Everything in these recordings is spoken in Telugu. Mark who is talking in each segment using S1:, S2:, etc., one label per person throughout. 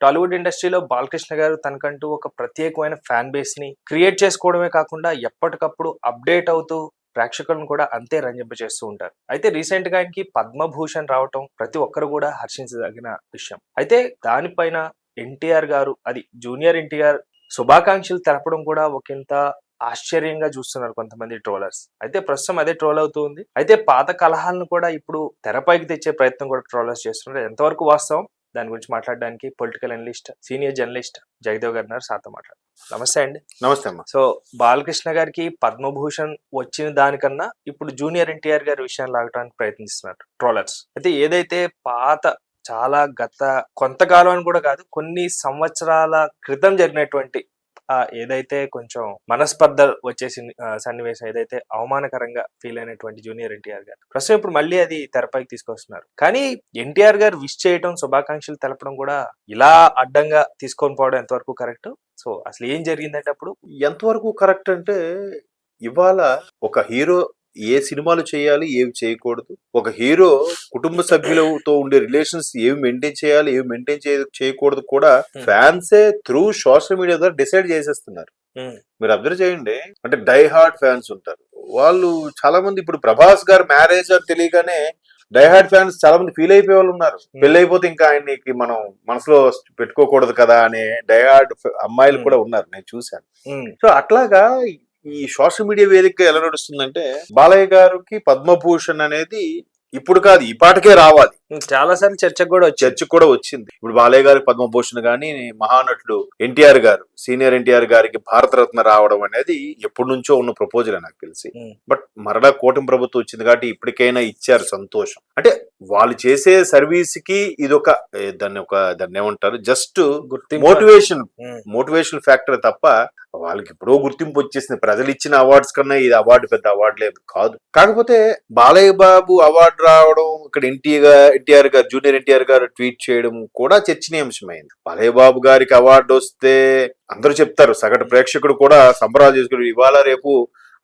S1: టాలీవుడ్ ఇండస్ట్రీలో బాలకృష్ణ గారు తనకంటూ ఒక ప్రత్యేకమైన ఫ్యాన్ బేస్ని క్రియేట్ చేసుకోవడమే కాకుండా ఎప్పటికప్పుడు అప్డేట్ అవుతూ ప్రేక్షకులను కూడా అంతే రంజింపజేస్తూ ఉంటారు. అయితే రీసెంట్గా ఆయనకి పద్మభూషణ్ రావటం ప్రతి ఒక్కరు కూడా హర్షించదగిన విషయం. అయితే దానిపైన ఎన్టీఆర్ గారు అది జూనియర్ ఎన్టీఆర్ శుభాకాంక్షలు తెలపడం కూడా ఒకంత ఆశ్చర్యంగా చూస్తున్నారు కొంతమంది ట్రోలర్స్ అయితే ప్రస్తుతం అదే ట్రోల్ అవుతుంది అయితే పాత కలహాలను కూడా ఇప్పుడు తెరపైకి తెచ్చే ప్రయత్నం కూడా ట్రోలర్స్ చేస్తున్నారు. ఎంతవరకు వాస్తవం? దాని గురించి మాట్లాడడానికి political analyst senior journalist Jagadev garu ఉన్నారు. సార్తో మాట్లాడు నమస్తే అండి.
S2: నమస్తే అమ్మా.
S1: సో బాలకృష్ణ గారికి పద్మభూషణ్ వచ్చిన దానికన్నా ఇప్పుడు జూనియర్ ఎన్టీఆర్ గారి విషయాన్ని లాగడానికి ప్రయత్నిస్తున్నారు ట్రోలర్స్. అయితే ఏదైతే పాత చాలా గత కొంతకాలం అని కూడా కాదు కొన్ని సంవత్సరాల క్రితం జరిగినటువంటి ఆ ఏదైతే కొంచెం మనస్పర్ధ వచ్చేసి సన్నివేశం ఏదైతే అవమానకరంగా ఫీల్ అయినటువంటి జూనియర్ ఎన్టీఆర్ గారు. ప్రస్తుతం ఇప్పుడు మళ్ళీ అది తెరపైకి తీసుకొస్తున్నారు. కానీ ఎన్టీఆర్ గారు విష్ చేయడం శుభాకాంక్షలు తెలపడం కూడా ఇలా అడ్డంగా తీసుకొని పోవడం ఎంతవరకు కరెక్ట్? సో అసలు ఏం జరిగిందంటే అప్పుడు?
S2: ఎంతవరకు కరెక్ట్ అంటే ఇవాళ ఒక హీరో ఏ సినిమాలు చేయాలి ఏవి చేయకూడదు. ఒక హీరో కుటుంబ సభ్యులతో ఉండే రిలేషన్స్ ఏవి మెయింటైన్ చేయాలి ఏవి మెయింటైన్ చేయకూడదు కూడా. ఫ్యాన్సే త్రూ సోషల్ మీడియా ద్వారా డిసైడ్ చేసేస్తున్నారు. మీరు అబ్జర్వ్ చేయండి. అంటే డై హార్డ్ ఫ్యాన్స్ ఉంటారు. వాళ్ళు చాలా మంది ఇప్పుడు ప్రభాస్ గారు మ్యారేజ్ అని తెలియగానే డైహార్డ్ ఫ్యాన్స్ చాలా మంది ఫీల్ అయిపోయే వాళ్ళు ఉన్నారు. పెళ్ళి అయిపోతే ఇంకా ఆయనకి మనం మనసులో పెట్టుకోకూడదు కదా అనే డైహార్డ్ అమ్మాయిలు కూడా ఉన్నారు. నేను చూశాను. సో అట్లాగా ఈ సోషల్ మీడియా వేదిక ఎలా నడుస్తుందంటే బాలయ్య గారికి పద్మభూషణ్ అనేది ఇప్పుడు కాదు ఈ పాటకే రావాలి.
S1: చాలా సార్లు చర్చకు కూడా వచ్చారు
S2: చర్చ కూడా వచ్చింది. ఇప్పుడు బాలయ్య గారికి పద్మభూషణ్ గాని మహానటుడు ఎన్టీఆర్ గారు సీనియర్ ఎన్టీఆర్ గారికి భారతరత్న రావడం అనేది ఎప్పటి నుంచో ఉన్న ప్రపోజల్ నాకు తెలిసి. బట్ మరలా కూటమి ప్రభుత్వం వచ్చింది కాబట్టి ఇప్పటికైనా ఇచ్చారు సంతోషం. అంటే వాళ్ళు చేసే సర్వీస్కి ఇదొక ఏ, దాన్ని ఒక దాన్ని ఏమంటారు? Just motivation.
S1: ఉమ్,
S2: మోటివేషనల్ ఫ్యాక్టర్ తప్ప వాళ్ళకి ఎప్పుడో గుర్తింపు వచ్చేసింది. ప్రజలు ఇచ్చిన అవార్డ్స్ కన్నా ఇది అవార్డు పెద్ద అవార్డు లేదు. కాదు. కాకపోతే బాలయ్య బాబు అవార్డు రావడం ఇక్కడ ఎన్టీఆర్ ఎన్టీఆర్ గారు జూనియర్ ఎన్టీఆర్ గారు ట్వీట్ చేయడం కూడా చర్చనీయాంశమైంది. బాలయ్య బాబు గారికి అవార్డు వస్తే అందరూ చెప్తారు. సగటు ప్రేక్షకుడు కూడా సంబరాలు చేసుకుని ఇవాళ రేపు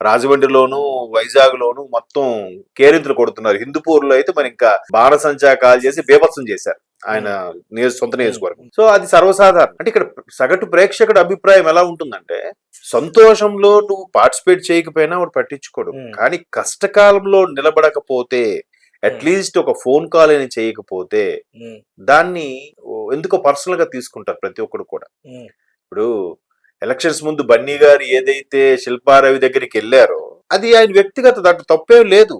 S2: రాజమండ్రిలోను వైజాగ్ లోను మొత్తం కేరింతలు కొడుతున్నారు. హిందూపూర్లో అయితే మరి ఇంకా బాణసంచా కాల్ చేసి బేభత్సం చేశారు. ఆయన నియోజ సొంత నియోజకవర్గం. సో అది సర్వసాధారణం. అంటే ఇక్కడ సగటు ప్రేక్షకుడు అభిప్రాయం ఎలా ఉంటుందంటే సంతోషంలో నువ్వు పార్టిసిపేట్ చేయకపోయినా వాడు పట్టించుకోడు.
S1: Hmm.
S2: కానీ కష్టకాలంలో నిలబడకపోతే అట్లీస్ట్ ఒక ఫోన్ కాల్ అయినా చేయకపోతే దాన్ని ఎందుకో పర్సనల్గా తీసుకుంటారు ప్రతి ఒక్కడు కూడా. ఇప్పుడు ఎలక్షన్స్ ముందు బన్నీ గారు ఏదైతే శిల్పారవి దగ్గరికి వెళ్ళారో అది ఆయన వ్యక్తిగత దాంట్లో తప్పేం లేదు.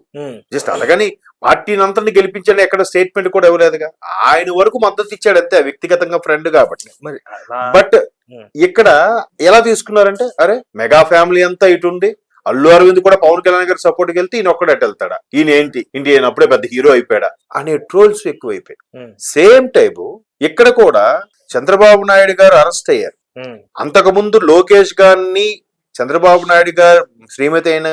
S2: జస్ట్ అలాగని పార్టీని అంతని గెలిపించండి ఎక్కడ స్టేట్మెంట్ కూడా ఇవ్వలేదుగా. ఆయన వరకు మద్దతు ఇచ్చాడు అంతే వ్యక్తిగతంగా ఫ్రెండ్ కాబట్టి.
S1: మరి
S2: బట్. ఇక్కడ ఎలా తీసుకున్నారంటే అరే మెగా ఫ్యామిలీ అంతా ఇటు ఉంది అల్లు అరవింద్ కూడా పవన్ కళ్యాణ్ గారి సపోర్ట్కి వెళ్తే ఈయన ఒక్కడే అటు వెళ్తాడా? ఈయన ఏంటి? ఇంటి ఈయన అప్పుడే పెద్ద హీరో అయిపోయాడా? అనే ట్రోల్స్ ఎక్కువైపోయాయి. సేమ్ టైపు ఇక్కడ కూడా చంద్రబాబు నాయుడు గారు అరెస్ట్ అయ్యారు. అంతకుముందు లోకేష్ గారిని చంద్రబాబు నాయుడు గారు శ్రీమతి అయిన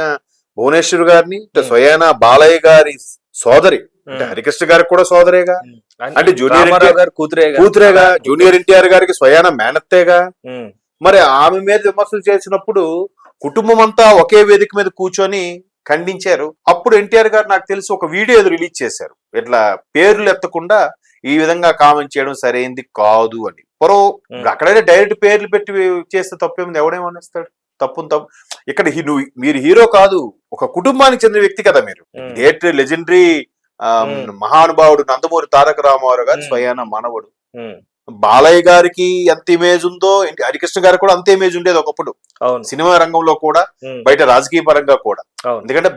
S2: భువనేశ్వర్ గారిని. స్వయాన బాలయ్య గారి సోదరి. అంటే. హరికృష్ణ గారికి కూడా సోదరేగా. అంటే జూనియర్
S1: గారు కూతురేగా.
S2: కూతురేగా జూనియర్ ఎన్టీఆర్ గారికి స్వయాన మేనత్తేగా. మరి ఆమె మీద విమర్శలు చేసినప్పుడు కుటుంబం అంతా ఒకే వేదిక మీద కూర్చొని ఖండించారు. అప్పుడు ఎన్టీఆర్ గారు నాకు తెలిసి ఒక వీడియో రిలీజ్ చేశారు. ఇట్లా పేర్లు ఎత్తకుండా ఈ విధంగా కామెంట్ చేయడం సరైంది కాదు అని.
S1: ఉమ్,
S2: అక్కడైతే డైరెక్ట్ పేర్లు పెట్టి చేస్తే తప్పేముంది? ఎవడేమనిస్తాడు? తప్పు తప్పు. ఇక్కడ నువ్వు మీరు హీరో కాదు. ఒక కుటుంబానికి చెందిన వ్యక్తి కదా మీరు.
S1: Um,
S2: great legendary
S1: Hmm.
S2: మహానుభావుడు నందమూరి తారక రామారావు గారి
S1: Hmm.
S2: స్వయాన మనవడు. బాలయ్య గారికి ఎంత ఇమేజ్ ఉందో హరికృష్ణ గారికి కూడా అంతే ఇమేజ్ ఉండేది ఒకప్పుడు. సినిమా రంగంలో కూడా బయట రాజకీయ పరంగా కూడా. ఎందుకంటే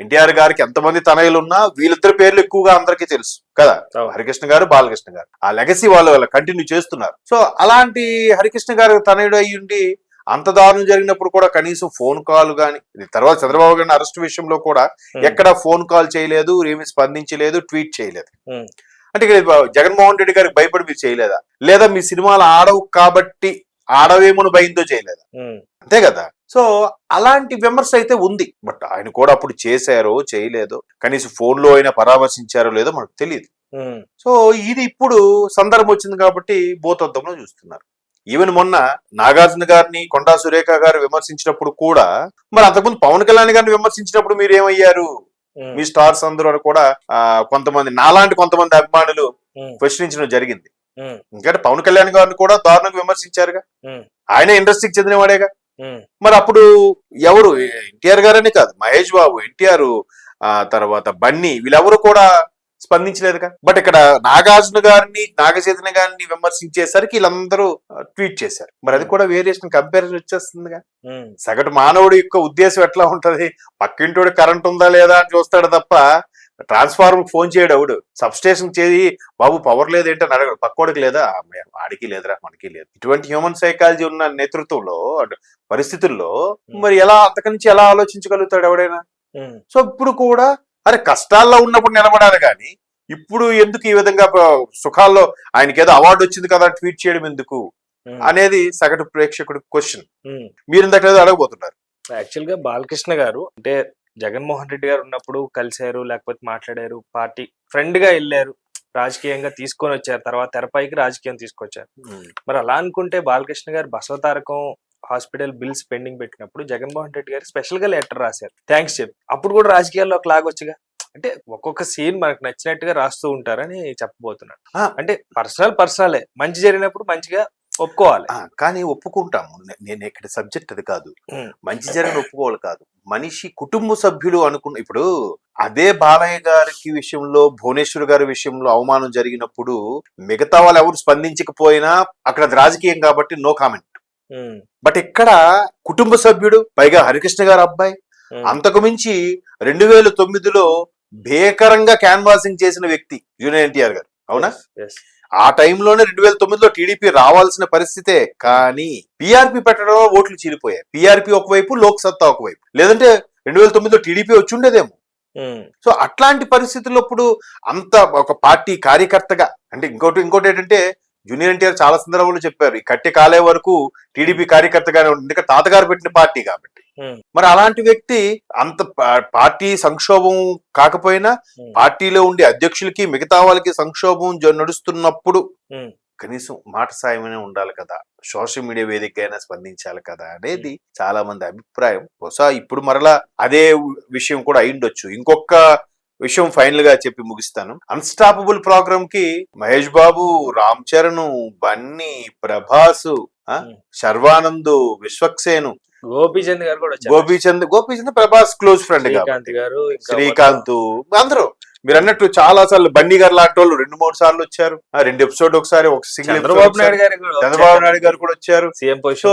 S2: ఎన్టీఆర్ గారికి ఎంతమంది తనయులు ఉన్నా వీళ్ళిద్దరు పేర్లు ఎక్కువగా అందరికీ తెలుసు కదా. హరికృష్ణ గారు బాలకృష్ణ గారు. ఆ లెగసీ వాళ్ళు వాళ్ళ కంటిన్యూ చేస్తున్నారు. సో అలాంటి హరికృష్ణ గారు తనయుడు అయ్యి ఉండి అంత దారుణం జరిగినప్పుడు కూడా కనీసం ఫోన్ కాల్ గాని తర్వాత చంద్రబాబు గారిని అరెస్ట్ విషయంలో కూడా ఎక్కడ ఫోన్ కాల్ చేయలేదు ఏమి స్పందించలేదు ట్వీట్ చేయలేదు. అంటే ఇక్కడ జగన్మోహన్ రెడ్డి గారికి భయపడి మీరు చేయలేదా? లేదా మీ సినిమాలు ఆడవు కాబట్టి ఆడవేమో భయంతో చేయలేదా? అంతే కదా. సో అలాంటి విమర్శ అయితే ఉంది. బట్ ఆయన కూడా అప్పుడు చేశారో చేయలేదో కనీసం ఫోన్లో అయినా పరామర్శించారో లేదో మనకు తెలియదు సో ఇది ఇప్పుడు సందర్భం వచ్చింది కాబట్టి భూతత్వంలో చూస్తున్నారు. ఈవెన్ మొన్న నాగార్జున గారిని కొండా సురేఖ గారు విమర్శించినప్పుడు కూడా మరి అంతకుముందు పవన్ కళ్యాణ్ గారిని విమర్శించినప్పుడు మీరు ఏమయ్యారు మీ స్టార్స్ అందరూ కూడా కొంతమంది నాలాంటి కొంతమంది అభిమానులు ప్రశ్నించడం జరిగింది. ఎందుకంటే పవన్ కళ్యాణ్ గారిని కూడా దారుణంగా విమర్శించారుగా? ఆయన ఇండస్ట్రీకి చెందినవాడేగా? మరి అప్పుడు ఎవరు? ఎన్టీఆర్ గారని కాదు మహేష్ బాబు ఎన్టీఆర్ ఆ తర్వాత బన్నీ వీళ్ళెవరు కూడా స్పందించలేదుగా. బట్ ఇక్కడ నాగార్జున గారిని నాగచైతన్య గారిని విమర్శించేసరికి వీళ్ళందరూ ట్వీట్ చేశారు. మరి అది కూడా వేరియేషన్ కంపారిజన్ వచ్చేస్తుందిగా.
S1: ఉమ్,
S2: సగటు మానవుడి యొక్క ఉద్దేశం ఎట్లా ఉంటది? పక్కింటోడు కరెంట్ ఉందా లేదా అని చూస్తాడు తప్ప ట్రాన్స్ఫార్మర్ ఫోన్ చేయడు అవుడు సబ్ స్టేషన్ చేయి బాబు పవర్ లేదేంటి అని అడగడు. పక్కోడికి లేదా? ఆ, మే- వాడికి లేదురా మనకి లేదు. ఇటువంటి హ్యూమన్ సైకాలజీ ఉన్న నేతృత్వంలో పరిస్థితుల్లో మరి ఎలా అంతకు నుంచి ఎలా ఆలోచించగలుగుతాడు ఎవడైనా? సో ఇప్పుడు కూడా అరే కష్టాల్లో ఉన్నప్పుడు నిలబడాలి కానీ ఇప్పుడు ఎందుకు ఈ విధంగా సుఖాల్లో ఆయనకి ఏదో అవార్డు వచ్చింది కదా ట్వీట్ చేయడం ఎందుకు
S1: ఉమ్,
S2: అనేది సగటు ప్రేక్షకుడి క్వశ్చన్
S1: ఉమ్.
S2: మీరు ఇందాక అడగబోతున్నారు.
S1: యాక్చువల్గా బాలకృష్ణ గారు అంటే జగన్మోహన్ రెడ్డి గారు ఉన్నప్పుడు కలిశారు లేకపోతే మాట్లాడారు పార్టీ ఫ్రెండ్గా వెళ్ళారు రాజకీయంగా తీసుకొని వచ్చారు తర్వాత తెరపైకి రాజకీయం తీసుకొచ్చారు. మరి అలా అనుకుంటే బాలకృష్ణ గారు బసవతారకం హాస్పిటల్ బిల్స్ పెండింగ్ పెట్టినప్పుడు జగన్మోహన్ రెడ్డి గారు స్పెషల్గా లెటర్ రాశారు. థ్యాంక్స్ చెప్పి. అప్పుడు కూడా రాజకీయాల్లో ఒక లాగొచ్చుగా అంటే ఒక్కొక్క సీన్ మనకు నచ్చినట్టుగా రాస్తూ ఉంటారని చెప్పబోతున్నాను.
S2: ఆ.
S1: అంటే పర్సనల్ పర్సనలే. మంచి జరిగినప్పుడు మంచిగా ఒప్పుకోవాలి.
S2: కానీ ఒప్పుకుంటాము నేను ఇక్కడ సబ్జెక్ట్ అది కాదు. మంచి జరిగిన ఒప్పుకోవాలి కాదు. మనిషి కుటుంబ సభ్యులు అనుకున్న ఇప్పుడు అదే బాలయ్య గారికి విషయంలో భువనేశ్వర్ గారి విషయంలో అవమానం జరిగినప్పుడు మిగతా వాళ్ళు ఎవరు స్పందించకపోయినా అక్కడ రాజకీయం కాబట్టి నో కామెంట్. బట్ ఇక్కడ కుటుంబ సభ్యుడు పైగా హరికృష్ణ గారు అబ్బాయి. అంతకు మించి రెండు వేల తొమ్మిదిలో భీకరంగా క్యాన్వాసింగ్ చేసిన వ్యక్తి జూనియర్ ఎన్టీఆర్ గారు. అవునా. ఆ టైంలోనే రెండు వేల తొమ్మిదిలో టీడీపీ రావాల్సిన పరిస్థితే కానీ పిఆర్పి పెట్టడంలో ఓట్లు చీలిపోయాయి. పిఆర్పి ఒకవైపు లోక్ సత్తా ఒకవైపు. లేదంటే రెండు వేల తొమ్మిదిలో టీడీపీ వచ్చి ఉండేదేమో. సో అట్లాంటి పరిస్థితుల్లో ఇప్పుడు అంత ఒక పార్టీ కార్యకర్తగా అంటే ఇంకోటి ఇంకోటి ఏంటంటే జూనియర్ ఎన్టీఆర్ చాలా సందర్భంలో చెప్పారు ఈ కట్టె కాలే వరకు టీడీపీ కార్యకర్తగానే ఉంటుంది ఎందుకంటే తాతగారు పెట్టిన పార్టీ కాబట్టి. మరి అలాంటి వ్యక్తి అంత పార్టీ సంక్షోభం కాకపోయినా పార్టీలో ఉండే అధ్యక్షులకి మిగతా వాళ్ళకి సంక్షోభం నడుస్తున్నప్పుడు. కనీసం మాట సాయమైనా ఉండాలి కదా. సోషల్ మీడియా వేదిక అయినా స్పందించాలి కదా అనేది చాలా మంది అభిప్రాయం. బహుశా ఇప్పుడు మరలా అదే విషయం కూడా అయిండొచ్చు ఇంకొక విషయం ఫైనల్గా చెప్పి ముగిస్తాను. అన్స్టాపబుల్ ప్రోగ్రామ్కి మహేష్ బాబు రామ్ చరణ్ బన్నీ ప్రభాస్. శర్వానంద్ విశ్వక్సేను
S1: గోపీచంద్ గారు కూడా.
S2: గోపీచంద్ గోపీచంద్ ప్రభాస్ క్లోజ్ ఫ్రెండ్
S1: శ్రీకాంత్ గారు
S2: శ్రీకాంత్ అందరూ. మీరు అన్నట్టు చాలా సార్లు బండి గారు లాంటి వాళ్ళు రెండు మూడు సార్లు వచ్చారు. ఆ, రెండు ఎపిసోడ్ ఒకసారి ఒక సింగిల్
S1: చంద్రబాబు నాయుడు గారు
S2: చంద్రబాబు నాయుడు గారు కూడా వచ్చారు.
S1: సీఎం
S2: సో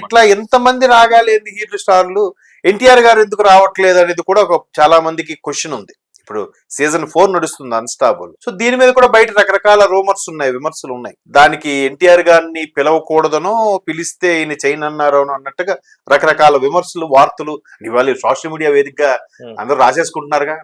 S2: ఇట్లా ఎంత మంది రాగాలేంది హీరో స్టార్లు? ఎన్టీఆర్ గారు ఎందుకు రావట్లేదు అనేది కూడా ఒక చాలా మందికి క్వశ్చన్ ఉంది. ఇప్పుడు సీజన్ ఫోర్ నడుస్తుంది అన్స్టాబుల్. సో దీని మీద కూడా బయట రకరకాల రూమర్స్ ఉన్నాయి విమర్శలు ఉన్నాయి. దానికి ఎన్టీఆర్ గారిని పిలవకూడదనో పిలిస్తే ఈయన చైన్ అన్నారో అన్నట్టుగా రకరకాల విమర్శలు వార్తలు. ఇవాళ సోషల్ మీడియా వేదికగా
S1: Hmm.
S2: అందరూ రాసేసుకుంటున్నారుగా.